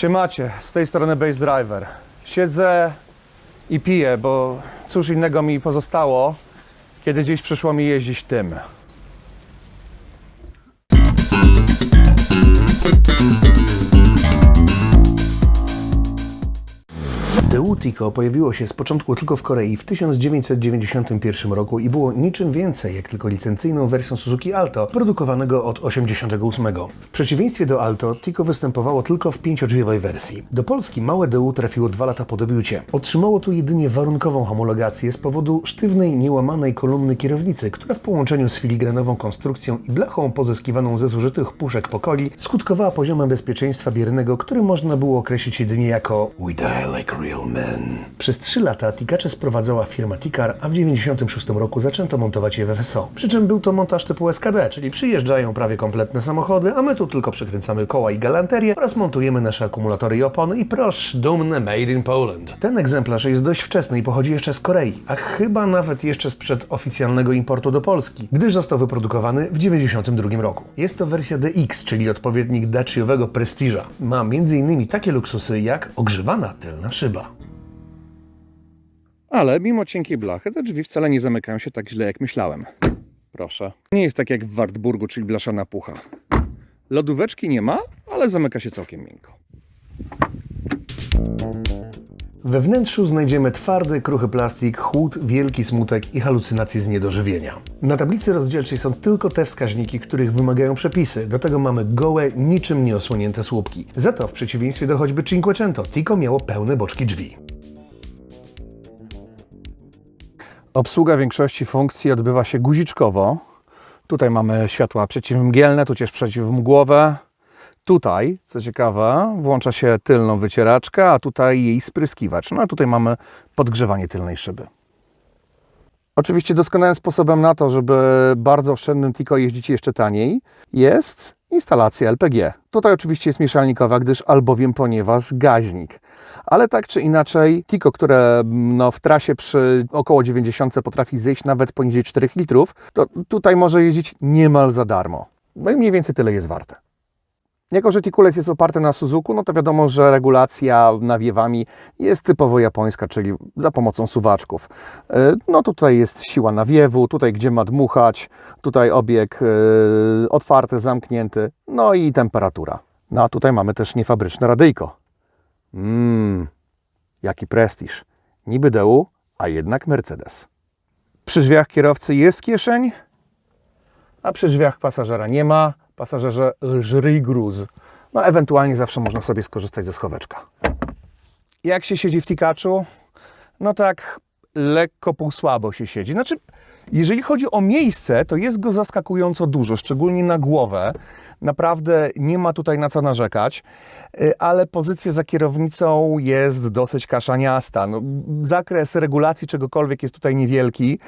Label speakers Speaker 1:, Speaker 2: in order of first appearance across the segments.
Speaker 1: Siemacie, z tej strony Base Driver. Siedzę i piję, bo cóż innego mi pozostało, kiedy dziś przyszło mi jeździć tym. Deutico pojawiło się z początku tylko w Korei w 1991 roku i było niczym więcej jak tylko licencyjną wersją Suzuki Alto produkowanego od 88. W przeciwieństwie do Alto, Tico występowało tylko w pięciodrzwiowej wersji. Do Polski małe DU trafiło dwa lata po debiucie. Otrzymało tu jedynie warunkową homologację z powodu sztywnej, niełamanej kolumny kierownicy, która w połączeniu z filigranową konstrukcją i blachą pozyskiwaną ze zużytych puszek pokoli skutkowała poziomem bezpieczeństwa biernego, który można było określić jedynie jako We die like real men. Przez trzy lata Tikacze sprowadzała firma Tikar, a w 1996 roku zaczęto montować je w FSO. Przy czym był to montaż typu SKD, czyli przyjeżdżają prawie kompletne samochody, a my tu tylko przykręcamy koła i galanterię oraz montujemy nasze akumulatory i opony i proszę, dumne Made in Poland. Ten egzemplarz jest dość wczesny i pochodzi jeszcze z Korei, a chyba nawet jeszcze sprzed oficjalnego importu do Polski, gdyż został wyprodukowany w 1992 roku. Jest to wersja DX, czyli odpowiednik Daciowego Prestiża. Ma m.in. takie luksusy jak ogrzewana tylna szyba. Ale mimo cienkiej blachy, te drzwi wcale nie zamykają się tak źle, jak myślałem. Proszę. Nie jest tak jak w Wartburgu, czyli blaszana pucha. Lodóweczki nie ma, ale zamyka się całkiem miękko. We wnętrzu znajdziemy twardy, kruchy plastik, chłód, wielki smutek i halucynacje z niedożywienia. Na tablicy rozdzielczej są tylko te wskaźniki, których wymagają przepisy. Do tego mamy gołe, niczym nieosłonięte słupki. Za to w przeciwieństwie do choćby Cinquecento, Tico miało pełne boczki drzwi. Obsługa większości funkcji odbywa się guziczkowo. Tutaj mamy światła przeciwmgielne, tudzież przeciwmgłowe. Tutaj, co ciekawe, włącza się tylną wycieraczkę, a tutaj jej spryskiwacz. No a tutaj mamy podgrzewanie tylnej szyby. Oczywiście doskonałym sposobem na to, żeby bardzo oszczędnym Tico jeździć jeszcze taniej, jest instalacja LPG. Tutaj oczywiście jest mieszalnikowa, gdyż albowiem ponieważ gaźnik. Ale tak czy inaczej, Tico, które no, w trasie przy około 90 potrafi zejść nawet poniżej 4 litrów, to tutaj może jeździć niemal za darmo. No i mniej więcej tyle jest warte. Jako, że Tikulec jest oparty na Suzuku, no to wiadomo, że regulacja nawiewami jest typowo japońska, czyli za pomocą suwaczków. E, No tutaj jest siła nawiewu, tutaj gdzie ma dmuchać, tutaj obieg e, otwarty, zamknięty, no i temperatura. No a tutaj mamy też niefabryczne radyjko. Mmm, jaki prestiż. Niby DU, a jednak Mercedes. Przy drzwiach kierowcy jest kieszeń, a przy drzwiach pasażera nie ma. Pasażerze lżryj gruz. No ewentualnie zawsze można sobie skorzystać ze schoweczka. Jak się siedzi w tikaczu? No tak lekko półsłabo się siedzi. Znaczy, jeżeli chodzi o miejsce, to jest go zaskakująco dużo, szczególnie na głowę. Naprawdę nie ma tutaj na co narzekać, Y, ale pozycja za kierownicą jest dosyć kaszaniasta. No, zakres regulacji czegokolwiek jest tutaj niewielki,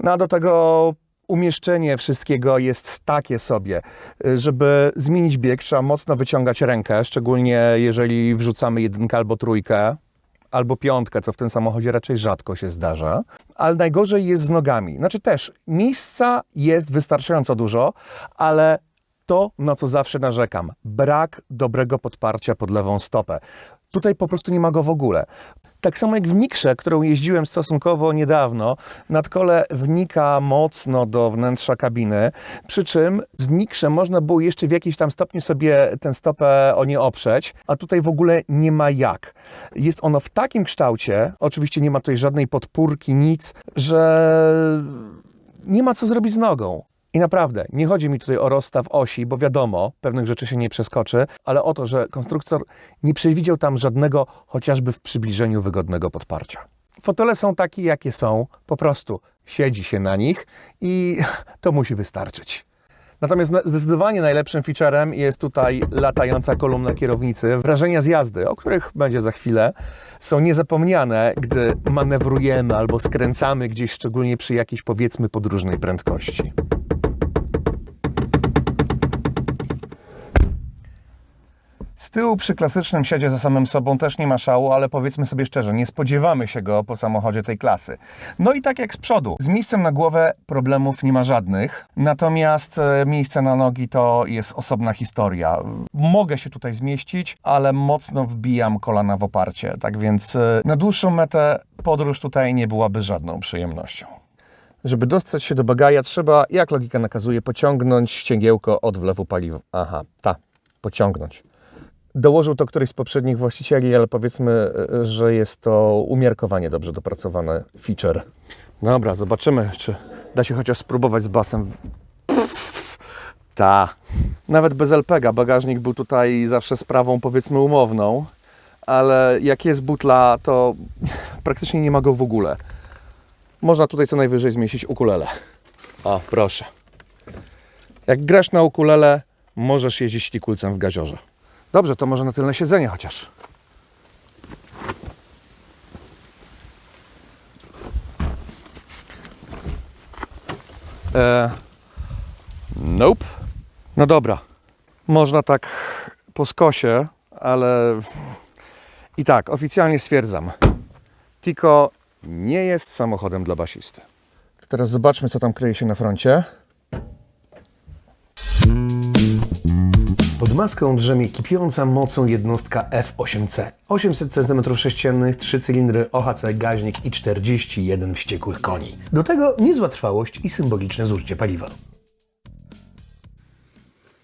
Speaker 1: no a do tego umieszczenie wszystkiego jest takie sobie, y, żeby zmienić bieg, trzeba mocno wyciągać rękę, szczególnie jeżeli wrzucamy jedynkę albo trójkę, albo piątkę, co w tym samochodzie raczej rzadko się zdarza. Ale najgorzej jest z nogami. Znaczy też, miejsca jest wystarczająco dużo, ale to, na co zawsze narzekam, brak dobrego podparcia pod lewą stopę. Tutaj po prostu nie ma go w ogóle. Tak samo jak w Mikrze, którą jeździłem stosunkowo niedawno, nadkole wnika mocno do wnętrza kabiny, przy czym w Mikrze można było jeszcze w jakimś tam stopniu sobie tę stopę o nie oprzeć, a tutaj w ogóle nie ma jak. Jest ono w takim kształcie, oczywiście nie ma tutaj żadnej podpórki, nic, że nie ma co zrobić z nogą. I naprawdę, nie chodzi mi tutaj o rozstaw osi, bo wiadomo, pewnych rzeczy się nie przeskoczy, ale o to, że konstruktor nie przewidział tam żadnego, chociażby w przybliżeniu wygodnego podparcia. Fotele są takie, jakie są, po prostu siedzi się na nich i to musi wystarczyć. Natomiast na- zdecydowanie najlepszym featurem jest tutaj latająca kolumna kierownicy. Wrażenia z jazdy, o których będzie za chwilę, są niezapomniane, gdy manewrujemy albo skręcamy gdzieś, szczególnie przy jakiejś powiedzmy podróżnej prędkości. Z tyłu przy klasycznym siedzie za samym sobą też nie ma szału, ale powiedzmy sobie szczerze, nie spodziewamy się go po samochodzie tej klasy. No i tak jak z przodu, z miejscem na głowę problemów nie ma żadnych, natomiast e, miejsce na nogi to jest osobna historia. Mogę się tutaj zmieścić, ale mocno wbijam kolana w oparcie, tak więc e, na dłuższą metę podróż tutaj nie byłaby żadną przyjemnością. Żeby dostać się do bagaja, trzeba, jak logika nakazuje, pociągnąć ścięgiełko od wlewu paliwa. Aha, ta, pociągnąć. Dołożył to któryś z poprzednich właścicieli, ale powiedzmy, e, że jest to umiarkowanie dobrze dopracowane feature. Dobra, zobaczymy, czy da się chociaż spróbować z basem. Ta. Nawet bez LPG bagażnik był tutaj zawsze sprawą powiedzmy umowną, ale jak jest butla, to praktycznie nie ma go w ogóle. Można tutaj co najwyżej zmieścić ukulele. O, proszę. Jak grasz na ukulele, możesz jeździć tikulcem w gaziorze. Dobrze, to może na tylne siedzenie chociaż. E, nope. No dobra. Można tak po skosie, ale i tak, oficjalnie stwierdzam. Tiko nie jest samochodem dla basisty. Teraz zobaczmy, co tam kryje się na froncie.
Speaker 2: Pod maską drzemie kipiąca mocą jednostka F8C. 800 cm3, 3 cylindry, OHC, gaźnik i 41 wściekłych koni. Do tego niezła trwałość i symboliczne zużycie paliwa.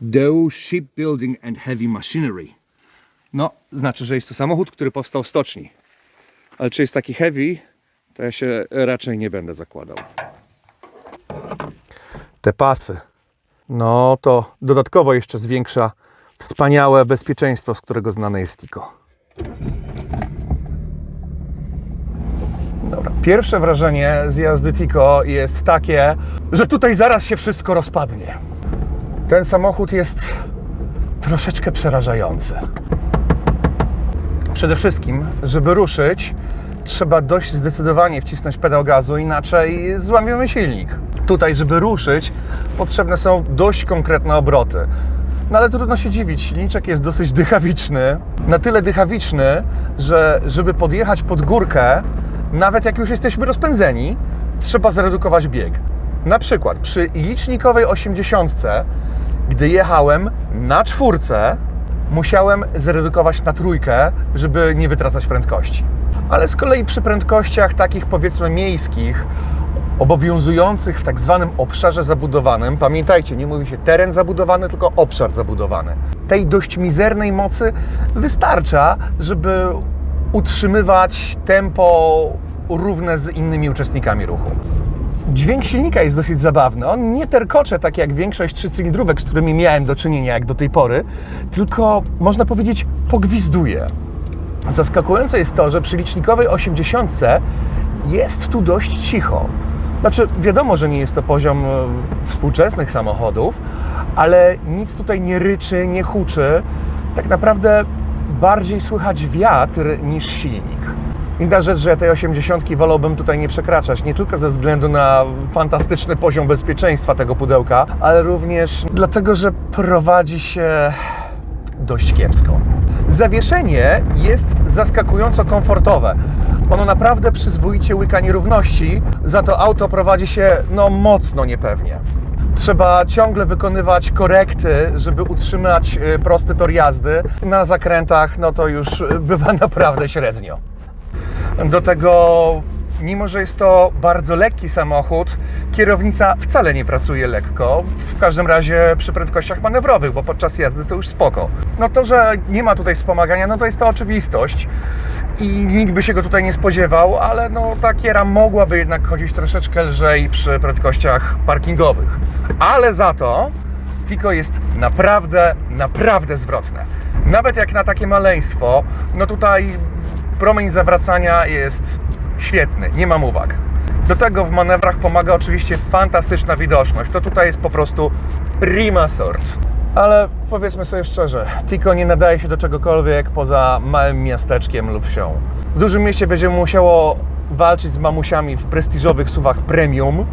Speaker 1: Dow Shipbuilding and Heavy Machinery. No, znaczy, że jest to samochód, który powstał w stoczni. Ale czy jest taki heavy, to ja się raczej nie będę zakładał. Te pasy. No to dodatkowo jeszcze zwiększa wspaniałe bezpieczeństwo, z którego znane jest Tico. Dobra. Pierwsze wrażenie z jazdy Tico jest takie, że tutaj zaraz się wszystko rozpadnie. Ten samochód jest troszeczkę przerażający. Przede wszystkim, żeby ruszyć, trzeba dość zdecydowanie wcisnąć pedał gazu, inaczej złamiemy silnik. Tutaj, żeby ruszyć, potrzebne są dość konkretne obroty. No ale trudno się dziwić, silniczek jest dosyć dychawiczny. Na tyle dychawiczny, że żeby podjechać pod górkę, nawet jak już jesteśmy rozpędzeni, trzeba zredukować bieg. Na przykład przy licznikowej 80, gdy jechałem na czwórce, musiałem zredukować na trójkę, żeby nie wytracać prędkości. Ale z kolei przy prędkościach takich powiedzmy miejskich, obowiązujących w tak zwanym obszarze zabudowanym, pamiętajcie, nie mówi się teren zabudowany, tylko obszar zabudowany. Tej dość mizernej mocy wystarcza, żeby utrzymywać tempo równe z innymi uczestnikami ruchu. Dźwięk silnika jest dosyć zabawny. On nie terkocze tak jak większość trzycylindrówek, z którymi miałem do czynienia jak do tej pory, tylko można powiedzieć pogwizduje. Zaskakujące jest to, że przy licznikowej 80 jest tu dość cicho. Znaczy, wiadomo, że nie jest to poziom e, współczesnych samochodów, ale nic tutaj nie ryczy, nie huczy. Tak naprawdę bardziej słychać wiatr niż silnik. Inna rzecz, że tej 80 wolałbym tutaj nie przekraczać, nie tylko ze względu na fantastyczny poziom bezpieczeństwa tego pudełka, ale również dlatego, że prowadzi się dość kiepsko. Zawieszenie jest zaskakująco komfortowe. Ono naprawdę przyzwoicie łyka nierówności, za to auto prowadzi się no mocno niepewnie. Trzeba ciągle wykonywać korekty, żeby utrzymać y, prosty tor jazdy. Na zakrętach no to już y, bywa naprawdę średnio. Do tego, mimo że jest to bardzo lekki samochód, kierownica wcale nie pracuje lekko. W każdym razie przy prędkościach manewrowych, bo podczas jazdy to już spoko. No to, że nie ma tutaj wspomagania, no to jest to oczywistość i nikt by się go tutaj nie spodziewał, ale no ta kiera mogłaby jednak chodzić troszeczkę lżej przy prędkościach parkingowych. Ale za to Tico jest naprawdę, naprawdę zwrotne. Nawet jak na takie maleństwo, no tutaj promień zawracania jest świetny, nie mam uwag. Do tego w manewrach pomaga oczywiście fantastyczna widoczność. To tutaj jest po prostu prima sort. Ale powiedzmy sobie szczerze, Tico nie nadaje się do czegokolwiek poza małym miasteczkiem lub wsią. W dużym mieście będzie musiało walczyć z mamusiami w prestiżowych suwach premium,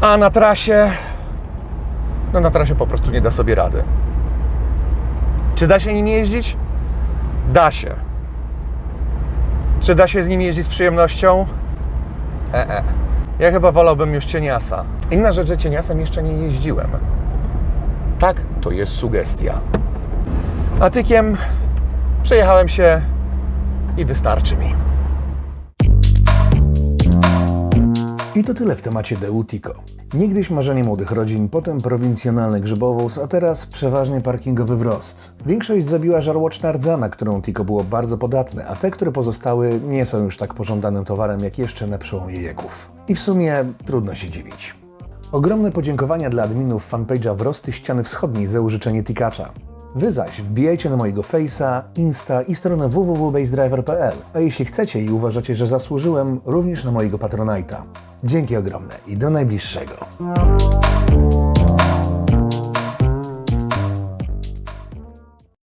Speaker 1: a na trasie no na trasie po prostu nie da sobie rady. Czy da się nim jeździć? Da się. Czy da się z nim jeździć z przyjemnością? E, e. Ja chyba wolałbym już cieniasa. Inna rzecz, że cieniasem jeszcze nie jeździłem. Tak, to jest sugestia. A tykiem przejechałem się i wystarczy mi.
Speaker 2: To tyle w temacie Deutico. Niegdyś marzenie młodych rodzin, potem prowincjonalny grzybowóz, a teraz przeważnie parkingowy wrost. Większość zabiła żarłoczna rdza, na którą Tico było bardzo podatne, a te, które pozostały, nie są już tak pożądanym towarem jak jeszcze na przełomie wieków. I w sumie trudno się dziwić. Ogromne podziękowania dla adminów fanpage'a Wrosty Ściany Wschodniej za użyczenie Tikacza. Wy zaś wbijajcie na mojego Face'a, Insta i stronę www.basedriver.pl, a jeśli chcecie i uważacie, że zasłużyłem, również na mojego Patronite'a. Dzięki ogromne i do najbliższego.